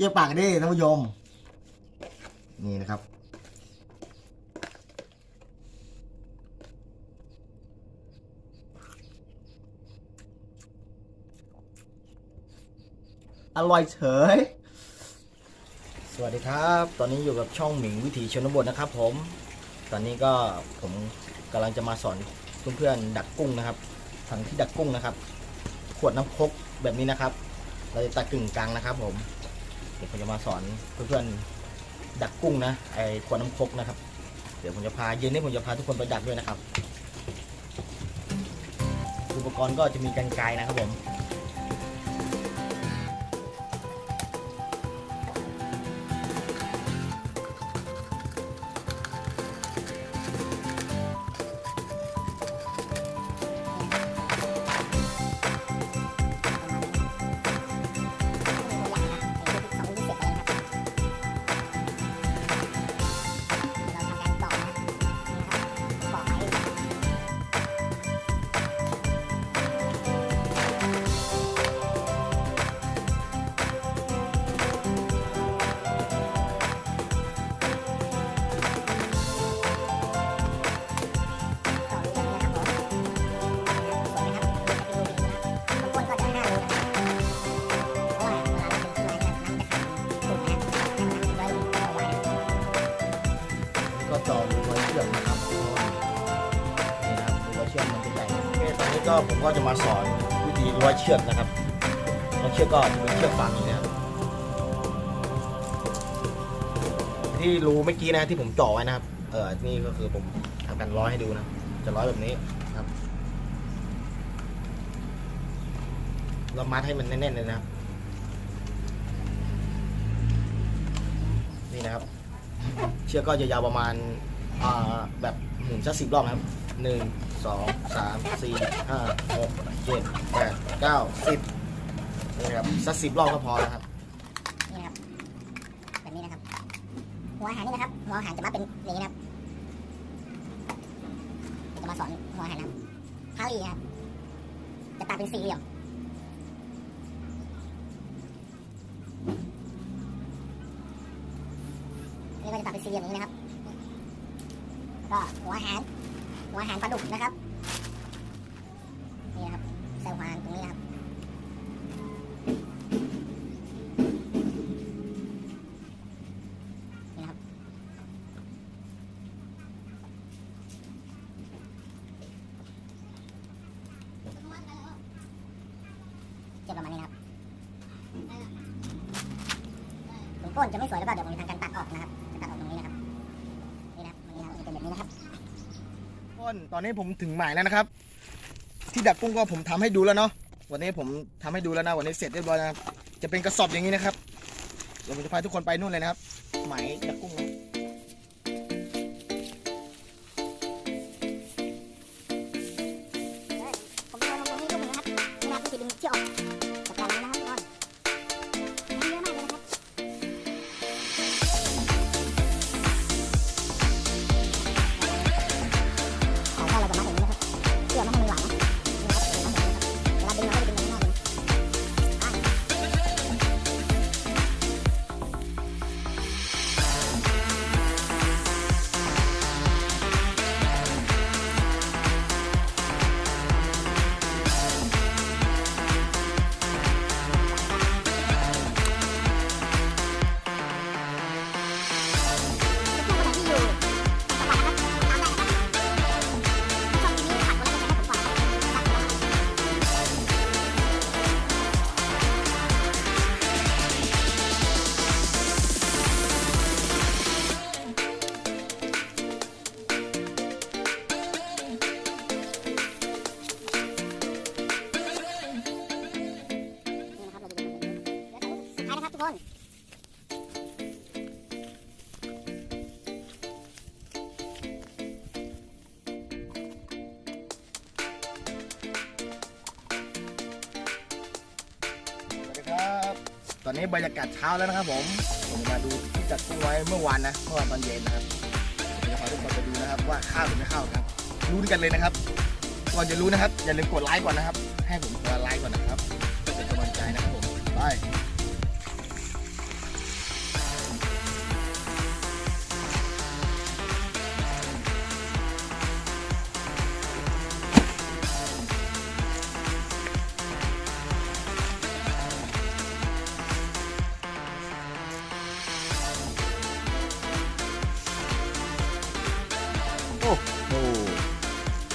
เยี่ยปากกันดิท่านผู้ชมนี่นะครับ อร่อยเฉย สวัสดีครับ ตอนนี้อยู่กับช่องหมิงวิถีชนบทนะครับผม ตอนนี้ก็ผมกำลังจะมาสอนเพื่อนๆดักกุ้งนะครับทางที่ดักกุ้งนะครับ ขวดน้ำคกแบบนี้นะครับ เราจะตัดกึ่งกลางนะครับผม ดี๋ยวผมจะมาสอนเพื่อนๆดักกุ้งนะไอขวดน้ำครกนะครับ เดี๋ยวผมจะพาเย็นนี้ผมจะพาทุกคนไปดักด้วยนะครับ อุปกรณ์ก็จะมีกันไกนะครับผม ชือกนะครับเพราะว่านี่นะครับรูไว้เชือกมันจะใหญ่โอเคตอนนี้ก็ผมก็จะมาสอนวิธีร้อยเชือกนะครับร้อยเชือกก็จะเป็นเชือกฟางนี้นะครับที่รูเมื่อกี้นะที่ผมจ่อไว้นะครับ เออนี่ก็คือผมทำการร้อยให้ดูนะ จะร้อยแบบนี้นะครับ เรามัดให้มันแน่นๆเลยนะครับ นี่นะครับ เชือกก็จะยาวประมาณ อ่าแบบหมุนสักสิบรอบนะครับหนึ่งสองสามสี่ห้าหกเจ็ดแปดเก้าสิบนี่ครับสักสิบรอบก็พอแล้วครับนี่นะครับแบบนี้นะครับหัวอาหารนี่นะครับหัวอาหารจะมาเป็นอย่างนี้นะครับจะมาสอนหัวอาหารนะครับพาลีครับจะตัดเป็นสี่เหลี่ยมนี่ก็จะตัดเป็นสี่เหลี่ยมอย่างนี้นะครับแล้วก็หัวอาหาร หัวอาหารปลาดุกนะครับนี่นะครับใส่หัวอาหารตรงนี้นะครับนี่นะครับเก็บประมาณนี้นะครับถึงก้นจะไม่สวยแล้วก็เดี๋ยวผมจะทำการ ต้นตอนนี้ผมถึงหมายแล้วนะครับ ที่ดักกุ้งก็ผมทำให้ดูแล้วเนาะวันนี้ผมทำให้ดูแล้วนะวันนี้เสร็จเรียบร้อยนะจะเป็นกระสอบอย่างนี้นะครับเดี๋ยวผมจะพาทุกคนไปนู่นเลยนะครับหมายดักกุ้ง อนนี้บรรยากาศเช้าแล้วนะครับ ผมผมมาดูที่จัดกุ้งไว้เมื่อวานนะเมื่อวานตอนเย็นนะครับเดี๋ยวพาทุกคนไปดูนะครับ ว่าข้าวหรือไม่ข้าวครับรู้กันเลยนะครับก่อนจะรู้นะครับอย่าลืมกดไลค์ก่อนนะครับ ให้ผมกดไลค์ก่อนนะครับเป็นกำลังใจนะครับผมไป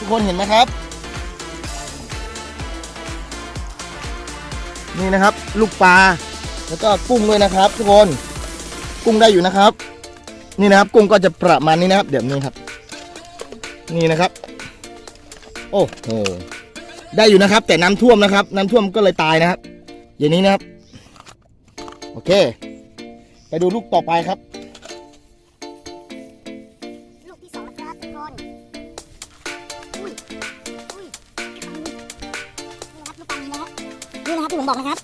ทุกคนเห็นไหมครับ นี่นะครับ ลูกปลาแล้วก็กุ้งด้วยนะครับ ทุกคนกุ้งได้อยู่นะครับ นี่นะครับ กุ้งก็จะประมาณนี้นะครับเดี๋ยวนี้ครับ นี่นะครับ โอ้โหได้อยู่นะครับ แต่น้ำท่วมนะครับ น้ำท่วมก็เลยตายนะครับ อย่างนี้นะครับ โอเค ไปดูลูกต่อไปครับ อกนะครับ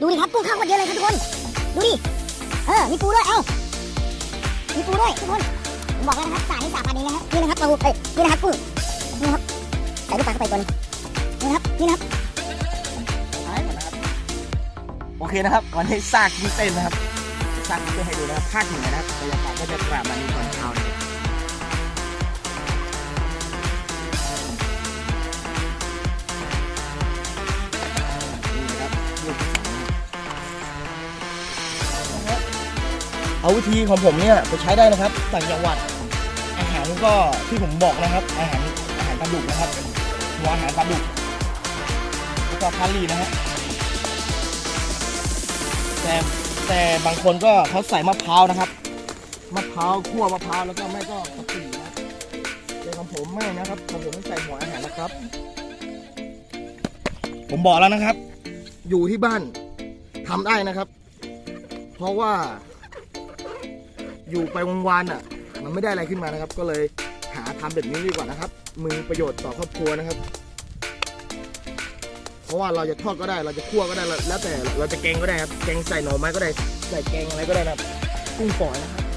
ดูดิครับกุ้งข้าวคนเยอะเลยครับทุกคน ดูดิ เออ มีปูด้วย เอ้า มีปูด้วยทุกคนผมบอกแล้วนะครับสานี่สาปลานี้นะฮะนี่นะครับปูเอ้ยนี่นะครับกุ้งนี่นะครับใส่ลูกปลาเข้าไปตัวนึงนี่นะครับ นี่นะครับโอเคนะครับวันนี้ซากกุ้งเต้นนะครับซากกุ้งเต้นให้ดูนะครับภาคหนือนะครับบรรยากาศก็จะประมาณนี้ตอนเช้านะ เอาวิธีของผมเนี่ยไปใช้ได้นะครับต่างจังหวัด อาหารก็ที่ผมบอกนะครับ อาหารอาหารปลาดุกนะครับหัวอาหารปลาดุกแล้วก็คารีนะฮะแต่แต่บางคนก็เขาใส่มะพร้าวนะครับมะพร้าวคั่วมะพร้าวแล้วก็ไม่ก็กะปินะแต่ของผมไม่นะครับของผมไม่ใส่หัวอาหารนะครับ ผมบอกแล้วนะครับ อยู่ที่บ้านทำได้นะครับ เพราะว่า อยู่ไปวันๆอะ มันไม่ได้อะไรขึ้นมานะครับ ก็เลยหาทำแบบนี้ดีกว่านะครับ มือประโยชน์ต่อครอบครัวนะครับ เพราะว่าเราจะทอดก็ได้ เราจะคั่วก็ได้ แล้วแต่เราจะแกงก็ได้ครับ แกงใส่หน่อไม้ก็ได้ ใส่แกงอะไรก็ได้นะครับ กุ้งฝอยนะครับ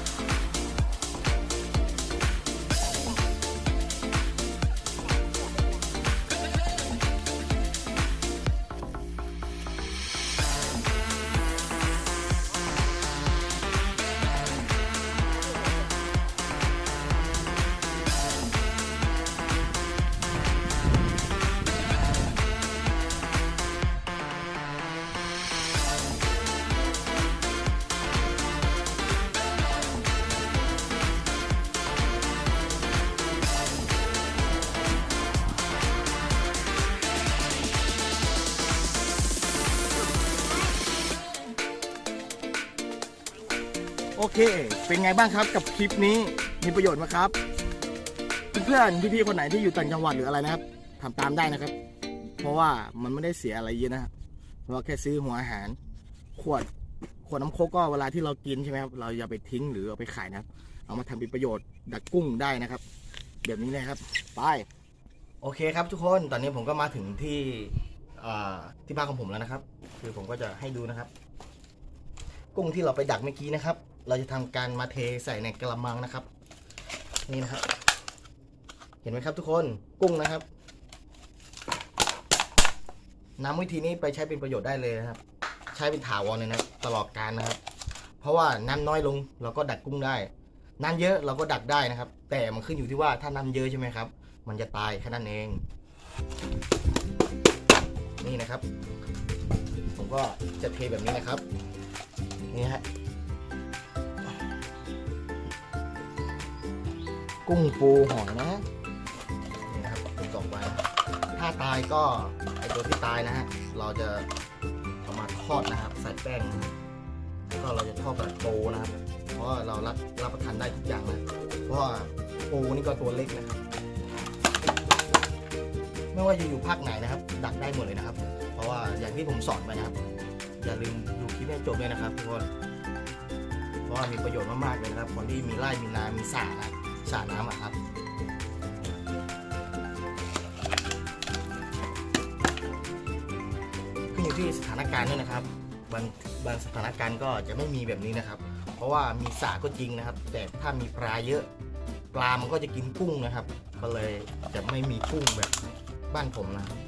โอเค เป็นไงบ้างครับกับคลิปนี้มีประโยชน์ไหมครับ เพื่อนๆพี่ๆคนไหนที่อยู่ต่างจังหวัดหรืออะไรนะครับทำตามได้นะครับ เพราะว่ามันไม่ได้เสียอะไรเยอะนะครับเพราะแค่ซื้อหัวอาหาร ขวดขวดน้ำโคกก็เวลาที่เรากินใช่ไหมครับเราอย่าไปทิ้งหรือเอาไปขายนะครับ เอามาทำเป็นประโยชน์ดักกุ้งได้นะครับแบบนี้เลยครับไปโอเคครับทุกคนตอนนี้ผมก็มาถึงที่ที่บ้านของผมแล้วนะครับ คือผมก็จะให้ดูนะครับ กุ้งที่เราไปดักเมื่อกี้นะครับ เราจะทำการมาเทใส่ในกระมังนะครับ นี่นะครับ เห็นไหมครับทุกคนกุ้งนะครับ น้ำวิธีนี้ไปใช้เป็นประโยชน์ได้เลยนะครับ ใช้เป็นถาวรเลยนะตลอดการนะครับ เพราะว่าน้ำน้อยลงเราก็ดักกุ้งได้น้ำเยอะเราก็ดักได้นะครับ แต่มันขึ้นอยู่ที่ว่าถ้าน้ำเยอะใช่ไหมครับ มันจะตายแค่นั้นเอง นี่นะครับ ผมก็จะเทแบบนี้นะครับ นี่ฮะ กุ้งปูหอยนะนี่นะครับตกไว้ถ้าตายก็ไอตัวที่ตายนะฮะเราจะเอามาทอดนะครับ ใส่แป้งนะแล้วก็เราจะทอดกับปูนะครับ เพราะเรารับรับประทานได้ทุกอย่างนะเพราะว่าปูนี่ก็ตัวเล็กนะครับ ไม่ว่าจะอยู่ภาคไหนนะครับ ดักได้หมดเลยนะครับ เพราะว่าอย่างที่ผมสอนไปนะครับ อย่าลืมดูคลิปให้จบด้วยนะครับทุกคนเพราะว่ามีประโยชน์มากๆเลยนะครับคนที่มีไร่มีนา มีสระนะ สระน้ำอะครับ ขึ้นอยู่ที่สถานการณ์ด้วยนะครับบางบางสถานการณ์ก็จะไม่มีแบบนี้นะครับ เพราะว่ามีสระก็จริงนะครับ แต่ถ้ามีปลาเยอะ ปลามันก็จะกินกุ้งนะครับ ก็เลยจะไม่มีกุ้งแบบบ้านผมนะครับ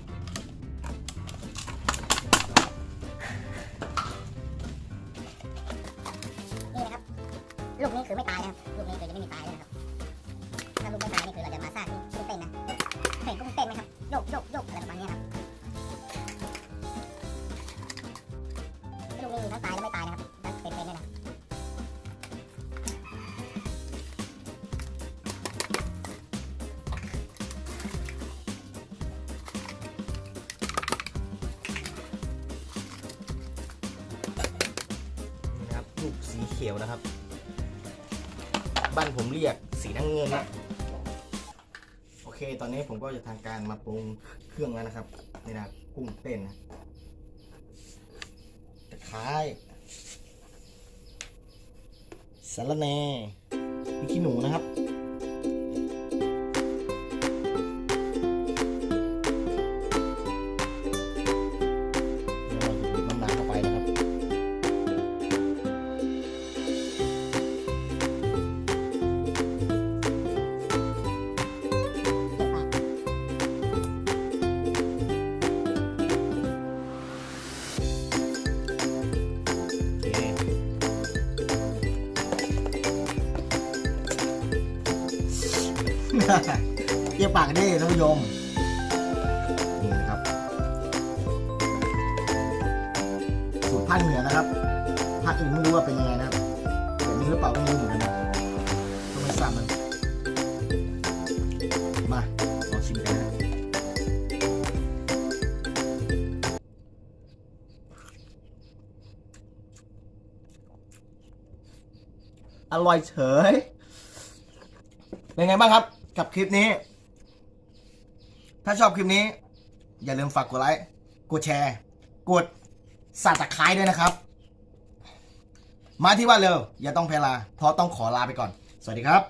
ถ้าตารือไม่ตายนะครับเป็นเนแน่นอนะครับลูกสีเขียวนะครับ บ้านผมเรียกสีน้ำเงินนะโอเค ตอนนี้ผมก็จะทางการมาปรุงเครื่องแล้วนะครับนี่นะกุ้งเต้นนะ ท้ายสารแน่พริกขี้หนูนะครับ เยี่ยปากดิท่านผู้ชมนี่นะครับ สูตรภาคเหนือนะครับภาคอื่นไม่รู้ว่าเป็นยังไงนะครับแบบนี้หรือเปล่าก็ไม่รู้เหมือนกันนะก็ไม่ทราบมันมาลองชิมกันนะอร่อยเฉยเป็นไงบ้างครับ กับคลิปนี้ ถ้าชอบคลิปนี้ อย่าลืมฝากกดไลค์ กดแชร์ กดสับตะไคร้ด้วยนะครับ มาที่บ้านเร็ว อย่าต้องเพลาเพราะต้องขอลาไปก่อน สวัสดีครับ